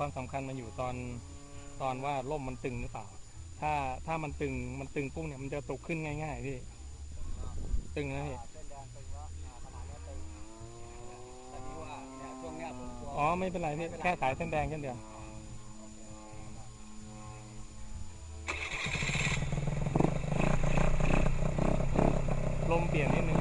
ความสำคัญมันอยู่ตอนตอนว่าร่มมันตึงหรือเปล่า ถ้าถ้ามันตึงมันตึงปุ๊บเนี่ยมันจะตกขึ้นง่ายๆพี่ตึงนะพี่เส้นแดงตึงแล้วอ่าขนาดนี้ตึงแต่ที่ว่าเนี่ยช่วงเนี้ยผมกลัวอ๋อไม่เป็นไรพี่แค่สายเส้นแดงแค่เดียวลมเปลี่ยนนิดนึง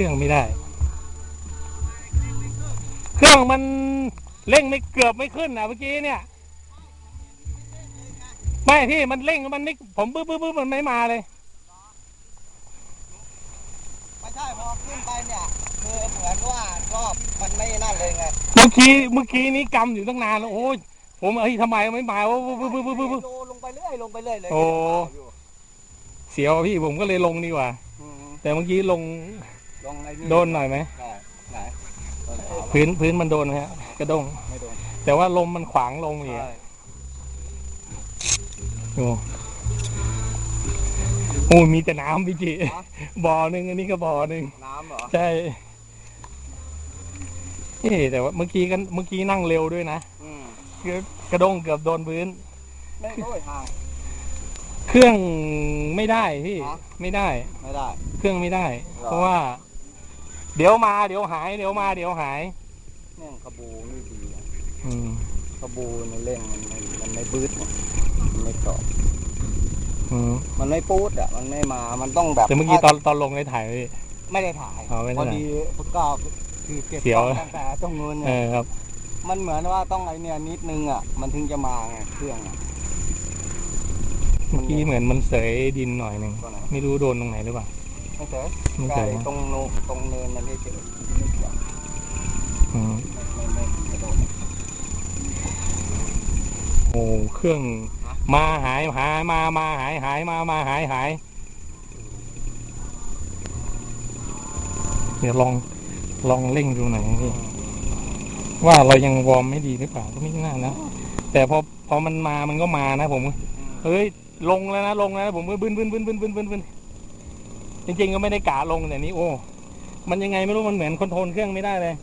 รื่องไม่ได้ เครื่องมันเร่งไม่เกือบไม่ขึ้นนะเมื่อกี้เนี่ยไม่พี่มันเร่งมันไม่ผมบึ้บบึ้บบึ้บมันไม่มาเลยไม่ใช่พอขึ้นไปเนี่ยคือเหมือนว่าก็มันไม่นั่นเลยไงเมื่อกี้เมื่อกี้นี้กำอยู่ตั้งนานแล้วโอ้ยผมเฮ้ยทำไมไม่มาวะบึ้บบึ้บบึ้บบึ้บบึ้บโลลงไปเรื่อยลงไปเรื่อยเลยโอ้เสียวอะพี่ผมก็เลยลงดีกว่าอืมแต่เมื่อกี้ลง ลงไอ้นี่โดนหน่อยไหมใช่ไหนโดนขาวพื้นพื้นมันโดนไหมฮะกระด้ง ไม่โดนแต่ว่าลมมันขวางลงอีกใช่อะโอ้โอ้ยมีแต่น้ำพี่จิบ่อหนึ่งอันนี้ก็บ่อหนึ่งน้ำเหรอ ใช่เอ๊ะแต่ว่าเมื่อกี้กันเมื่อกี้นั่งเร็วด้วยนะอืมคือกระด้งเกือบโดนพื้น ไม่โอ้ยห่าง เครื่องไม่ได้พี่ ฮะ ไม่ได้ ไม่ได้ เครื่องไม่ได้ หรอ เพราะว่า เดี๋ยวมาเดี๋ยวหายเดี๋ยวมาเดี๋ยวหายแม่งขบูนี่ดีอะอืมกระบูในเร่งมันไม่มันไม่บืดไงมันไม่ตอบอืมมันไม่ปูดอะมันไม่มามันต้องแบบแต่เมื่อกี้ตอนตอนลงได้ถ่ายไว้พี่ไม่ได้ถ่ายอ๋อไม่ได้พอถ่ายดีก็คือเก็บเสียวกล้องตั้งแต่ตรงนู้นเอเนี่ยอครับ มันเหมือนว่าต้องไอเนี่ยนิดนึงอะมันถึงจะมาไงเครื่องอะเมื่อกี้เหมือนมันเสยดินหน่อยหนึ่งตัวไหนไม่รู้โดนตรงไหนหรือเปล่า ไม่เจอไม่ใช่เสยตรงโนตรงเนินมันไม่เจอไม่เกี่ยวอืมไม่ไม่ไม่กระโดดโอ้เครื่องมาหายหายมามาหายหายมามาหายหายเดี๋ยวลองลองเร่งดูหน่อยพี่ว่าเรายังวอร์มไม่ดีหรือเปล่าก็ไม่น่านะแต่พอพอมันมามันก็มานะผม เฮ้ยลงแล้วนะลงแล้วนะผมก็บึ้นบึ้นบึ้นบึ้นบึ้นบึ้นบึ้น จริงๆก็ไม่ได้กะลงแต่นี้โอ้ มันยังไงไม่รู้มันเหมือนคอนโทรลเครื่องไม่ได้เลย